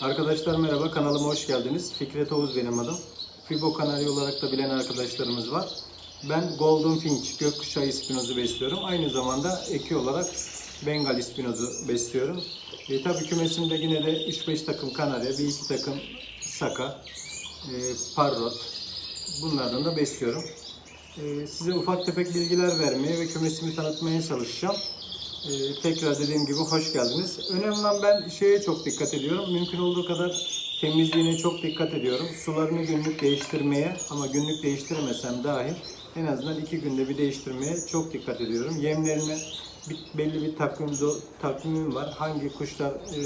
Arkadaşlar merhaba, kanalıma hoş geldiniz. Fikret Oğuz benim adım. Fibo Kanarya olarak da bilen arkadaşlarımız var. Ben Golden Finch, gökkuşağı ispinozu besliyorum. Aynı zamanda eki olarak Bengal ispinozu besliyorum. E, tabii kümesimde yine de 3-5 takım kanarya, bir iki takım saka, e, parrot. Bunlardan da besliyorum. E, size ufak tefek bilgiler vermeye ve kümesimi tanıtmaya çalışacağım. Ee, tekrar dediğim gibi hoş geldiniz. Önemli olan ben şeye çok dikkat ediyorum. Mümkün olduğu kadar temizliğine çok dikkat ediyorum. Sularını günlük değiştirmeye ama günlük değiştiremesem dahi en azından iki günde bir değiştirmeye çok dikkat ediyorum. Yemlerine bir- belli bir takvim takvimim var. Hangi kuşlar e,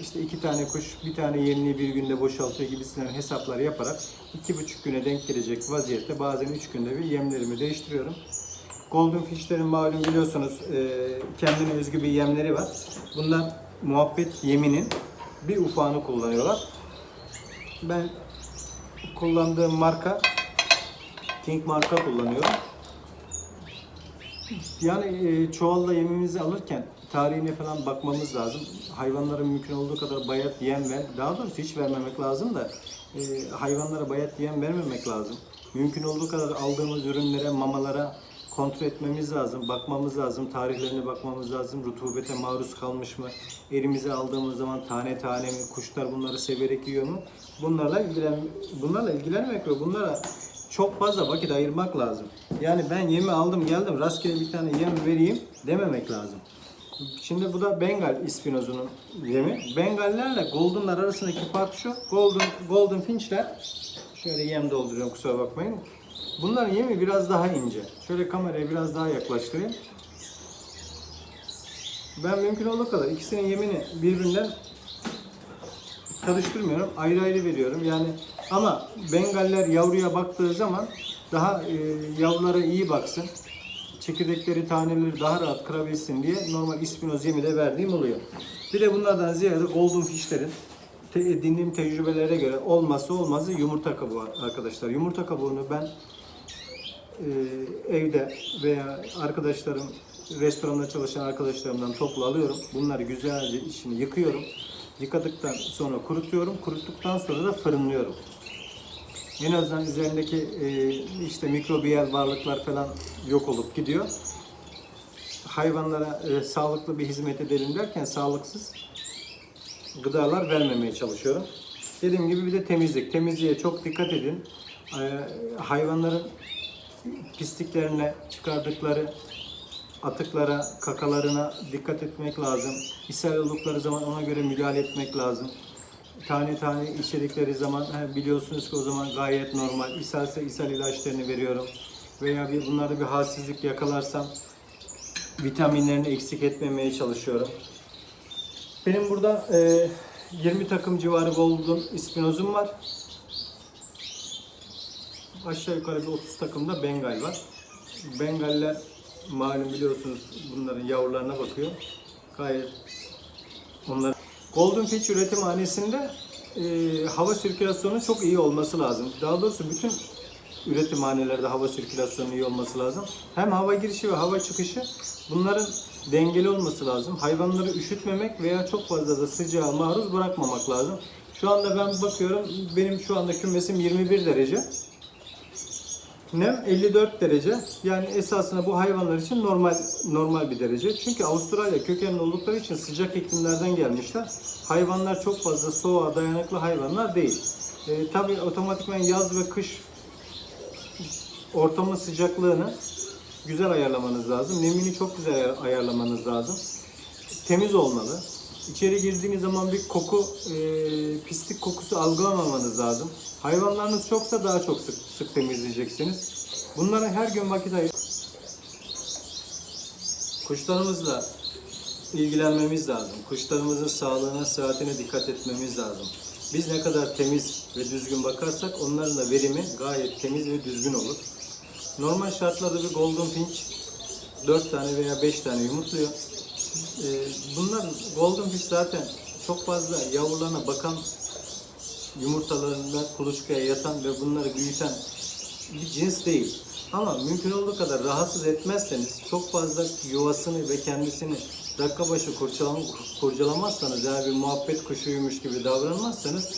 işte iki tane kuş bir tane yemliği bir günde boşaltıyor gibisinden hesaplar yaparak iki buçuk güne denk gelecek vaziyette bazen üç günde bir yemlerimi değiştiriyorum. Golden Fish'lerin malum biliyorsunuz e, kendine özgü bir yemleri var. Bunlar muhabbet yeminin bir ufağını kullanıyorlar. Ben kullandığım marka King marka kullanıyorum. Yani e, çuvalla yemimizi alırken tarihine falan bakmamız lazım. Hayvanlara mümkün olduğu kadar bayat yem ver. Daha doğrusu hiç vermemek lazım da e, hayvanlara bayat yem vermemek lazım. Mümkün olduğu kadar aldığımız ürünlere, mamalara kontrol etmemiz lazım, bakmamız lazım, tarihlerine bakmamız lazım, rutubete maruz kalmış mı, elimize aldığımız zaman tane tane mi, kuşlar bunları severek yiyor mu? Bunlarla ilgilen bunlarla ilgilenmek ve bunlara çok fazla vakit ayırmak lazım. Yani ben yemi aldım geldim rastgele bir tane yem vereyim dememek lazım. Şimdi bu da Bengal ispinozunun yemi. Bengallerle Golden'lar arasındaki fark şu. Golden, Golden Finch'ler şöyle yem dolduruyorum kusura bakmayın. Bunların yemi biraz daha ince. Şöyle kameraya biraz daha yaklaştırayım. Ben mümkün olduğu kadar ikisinin yemini birbirinden karıştırmıyorum. Ayrı ayrı veriyorum. Yani ama Bengaller yavruya baktığı zaman daha e, yavrulara iyi baksın. Çekirdekleri, taneleri daha rahat kırabilsin diye normal ispinoz yemi de verdiğim oluyor. Bir de bunlardan ziyade golden fishlerin te, edindiğim tecrübelere göre olmazsa olmazı yumurta kabuğu arkadaşlar. Yumurta kabuğunu ben e, evde veya arkadaşlarım restoranda çalışan arkadaşlarımdan toplu alıyorum. Bunları güzelce içini yıkıyorum. Yıkadıktan sonra kurutuyorum. Kuruttuktan sonra da fırınlıyorum. En azından üzerindeki e, işte mikrobiyal varlıklar falan yok olup gidiyor. Hayvanlara e, sağlıklı bir hizmet edelim derken sağlıksız gıdalar vermemeye çalışıyorum. Dediğim gibi bir de temizlik. Temizliğe çok dikkat edin. E, hayvanların pisliklerine çıkardıkları atıklara, kakalarına dikkat etmek lazım. İshal oldukları zaman ona göre müdahale etmek lazım. Tane tane içedikleri zaman biliyorsunuz ki o zaman gayet normal. İshalse ishal ilaçlarını veriyorum. Veya bir, bunlarda bir halsizlik yakalarsam vitaminlerini eksik etmemeye çalışıyorum. Benim burada e, 20 takım civarı golden ispinozum var. Aşağı yukarı bir 30 takımda Bengal var. Bengaller malum biliyorsunuz bunların yavrularına bakıyor. Gayet onlar Golden Finch üretimhanesinde e, hava sirkülasyonu çok iyi olması lazım. Daha doğrusu bütün üretimhanelerde hava sirkülasyonu iyi olması lazım. Hem hava girişi ve hava çıkışı bunların dengeli olması lazım. Hayvanları üşütmemek veya çok fazla da sıcağa maruz bırakmamak lazım. Şu anda ben bakıyorum benim şu anda kümesim 21 derece. Nem 54 derece. Yani esasında bu hayvanlar için normal normal bir derece. Çünkü Avustralya kökenli oldukları için sıcak iklimlerden gelmişler. Hayvanlar çok fazla soğuğa dayanıklı hayvanlar değil. E, tabii otomatikman yaz ve kış ortamın sıcaklığını güzel ayarlamanız lazım. Nemini çok güzel ayar- ayarlamanız lazım. Temiz olmalı. İçeri girdiğiniz zaman bir koku, e, pislik kokusu algılamamanız lazım. Hayvanlarınız çoksa daha çok sık, sık temizleyeceksiniz. Bunlara her gün vakit ayır. Kuşlarımızla ilgilenmemiz lazım. Kuşlarımızın sağlığına, sıhhatine dikkat etmemiz lazım. Biz ne kadar temiz ve düzgün bakarsak onların da verimi gayet temiz ve düzgün olur. Normal şartlarda bir golden finch 4 tane veya 5 tane yumurtluyor. Ee, bunlar golden fish zaten çok fazla yavrularına bakan yumurtalarında kuluçkaya yatan ve bunları büyüten bir cins değil. Ama mümkün olduğu kadar rahatsız etmezseniz çok fazla yuvasını ve kendisini dakika başı kurcalam kurcalamazsanız yani bir muhabbet kuşuymuş gibi davranmazsanız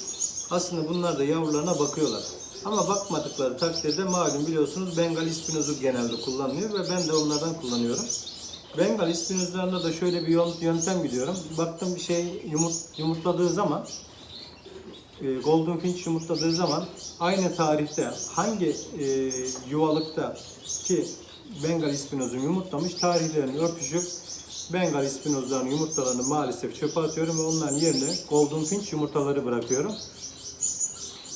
aslında bunlar da yavrularına bakıyorlar. Ama bakmadıkları takdirde malum biliyorsunuz Bengal ispinozu genelde kullanılıyor ve ben de onlardan kullanıyorum. Bengal ispinozlarında da şöyle bir yöntem biliyorum. Baktım bir şey yumurt, yumurtladığı zaman e, Golden Finch yumurtladığı zaman aynı tarihte hangi e, yuvalıkta ki Bengal ispinozun yumurtlamış tarihlerini örtüşüp Bengal ispinozlarının yumurtalarını maalesef çöpe atıyorum ve onların yerine Golden Finch yumurtaları bırakıyorum.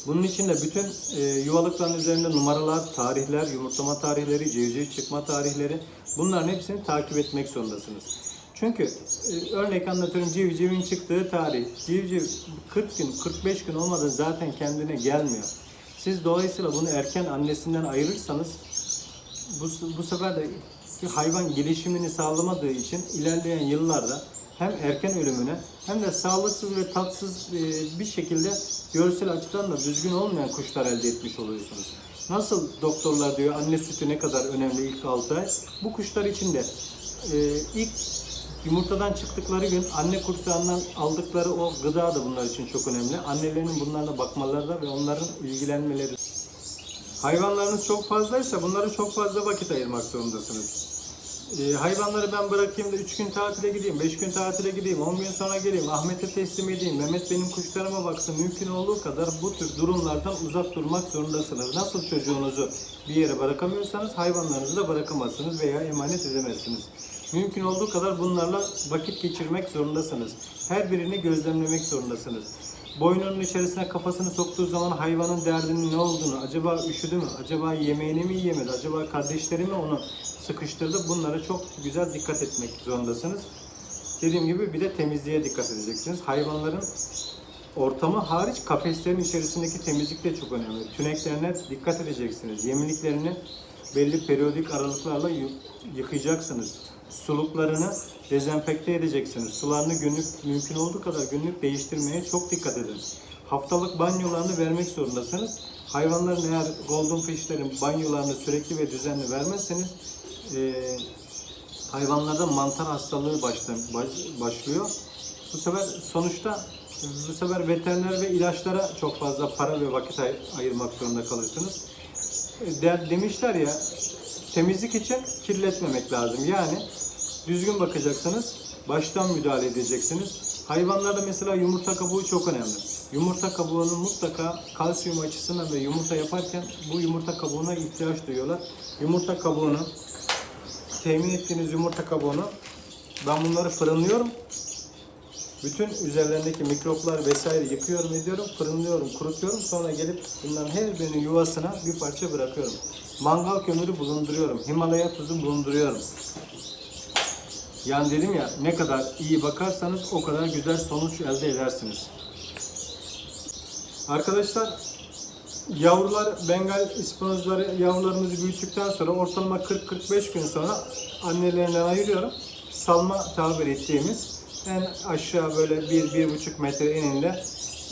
Bunun için de bütün e, yuvalıkların üzerinde numaralar, tarihler, yumurtlama tarihleri, civciv çıkma tarihleri bunların hepsini takip etmek zorundasınız. Çünkü e, örnek anlatıyorum civcivin çıktığı tarih. Civciv 40 gün, 45 gün olmadan zaten kendine gelmiyor. Siz dolayısıyla bunu erken annesinden ayırırsanız bu, bu sefer de hayvan gelişimini sağlamadığı için ilerleyen yıllarda hem erken ölümüne hem de sağlıksız ve tatsız e, bir şekilde görsel açıdan da düzgün olmayan kuşlar elde etmiş oluyorsunuz. Nasıl doktorlar diyor anne sütü ne kadar önemli ilk 6 ay. Bu kuşlar için de e, ilk yumurtadan çıktıkları gün anne kursağından aldıkları o gıda da bunlar için çok önemli. Annelerinin bunlarla bakmaları da ve onların ilgilenmeleri. Hayvanlarınız çok fazlaysa bunlara çok fazla vakit ayırmak zorundasınız. Ee, hayvanları ben bırakayım da 3 gün tatile gideyim, 5 gün tatile gideyim, 10 gün sonra geleyim, Ahmet'e teslim edeyim, Mehmet benim kuşlarıma baksın. Mümkün olduğu kadar bu tür durumlardan uzak durmak zorundasınız. Nasıl çocuğunuzu bir yere bırakamıyorsanız hayvanlarınızı da bırakamazsınız veya emanet edemezsiniz. Mümkün olduğu kadar bunlarla vakit geçirmek zorundasınız. Her birini gözlemlemek zorundasınız. Boynunun içerisine kafasını soktuğu zaman hayvanın derdinin ne olduğunu, acaba üşüdü mü, acaba yemeğini mi yiyemedi, acaba kardeşleri mi onu sıkıştırdı bunlara çok güzel dikkat etmek zorundasınız. Dediğim gibi bir de temizliğe dikkat edeceksiniz. Hayvanların ortamı hariç kafeslerin içerisindeki temizlik de çok önemli. Tüneklerine dikkat edeceksiniz. Yemliklerini belli periyodik aralıklarla yıkayacaksınız. Suluklarını dezenfekte edeceksiniz. Sularını günlük mümkün olduğu kadar günlük değiştirmeye çok dikkat edin. Haftalık banyolarını vermek zorundasınız. Hayvanların eğer golden fishlerin banyolarını sürekli ve düzenli vermezseniz eee hayvanlarda mantar hastalığı başla, baş- başlıyor. Bu sefer sonuçta bu sefer veteriner ve ilaçlara çok fazla para ve vakit ay- ayırmak zorunda kalırsınız. E, De, demişler ya temizlik için kirletmemek lazım. Yani düzgün bakacaksınız, baştan müdahale edeceksiniz. Hayvanlarda mesela yumurta kabuğu çok önemli. Yumurta kabuğunun mutlaka kalsiyum açısından ve yumurta yaparken bu yumurta kabuğuna ihtiyaç duyuyorlar. Yumurta kabuğunu temin ettiğiniz yumurta kabuğunu ben bunları fırınlıyorum. Bütün üzerlerindeki mikroplar vesaire yıkıyorum ediyorum, fırınlıyorum, kurutuyorum. Sonra gelip bunların her birinin yuvasına bir parça bırakıyorum. Mangal kömürü bulunduruyorum. Himalaya tuzu bulunduruyorum. Yani dedim ya ne kadar iyi bakarsanız o kadar güzel sonuç elde edersiniz. Arkadaşlar Yavrular Bengal ispanozları yavrularımızı büyüttükten sonra ortalama 40-45 gün sonra annelerinden ayırıyorum. Salma tabir ettiğimiz en aşağı böyle 1-1,5 metre eninde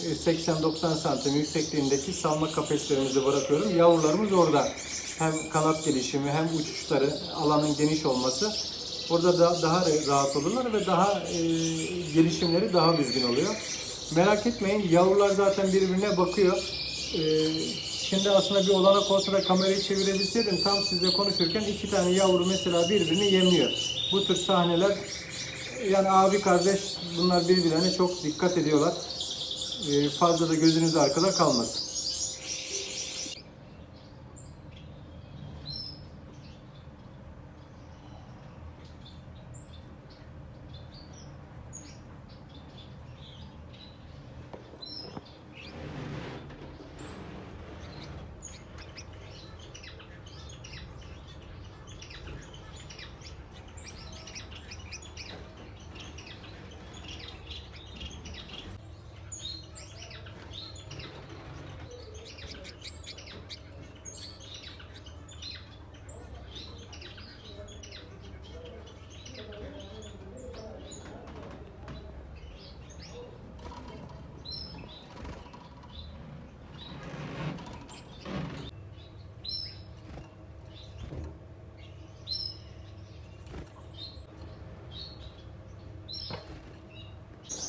e, 80-90 santim yüksekliğindeki salma kafeslerimizi bırakıyorum. Yavrularımız orada. Hem kanat gelişimi hem uçuşları, alanın geniş olması orada da daha rahat olurlar ve daha e, gelişimleri daha düzgün oluyor. Merak etmeyin yavrular zaten birbirine bakıyor. Ee, şimdi aslında bir olanak olsa da kamerayı çevirebilseydim tam sizle konuşurken iki tane yavru mesela birbirini yemliyor. Bu tür sahneler yani abi kardeş bunlar birbirlerine çok dikkat ediyorlar. Ee, fazla da gözünüz arkada kalmasın.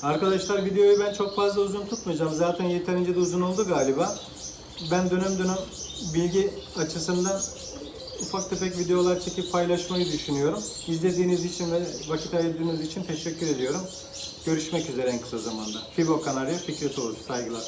Arkadaşlar videoyu ben çok fazla uzun tutmayacağım. Zaten yeterince de uzun oldu galiba. Ben dönem dönem bilgi açısından ufak tefek videolar çekip paylaşmayı düşünüyorum. İzlediğiniz için ve vakit ayırdığınız için teşekkür ediyorum. Görüşmek üzere en kısa zamanda. Fibo Kanarya Fikret Oğuz. Saygılar.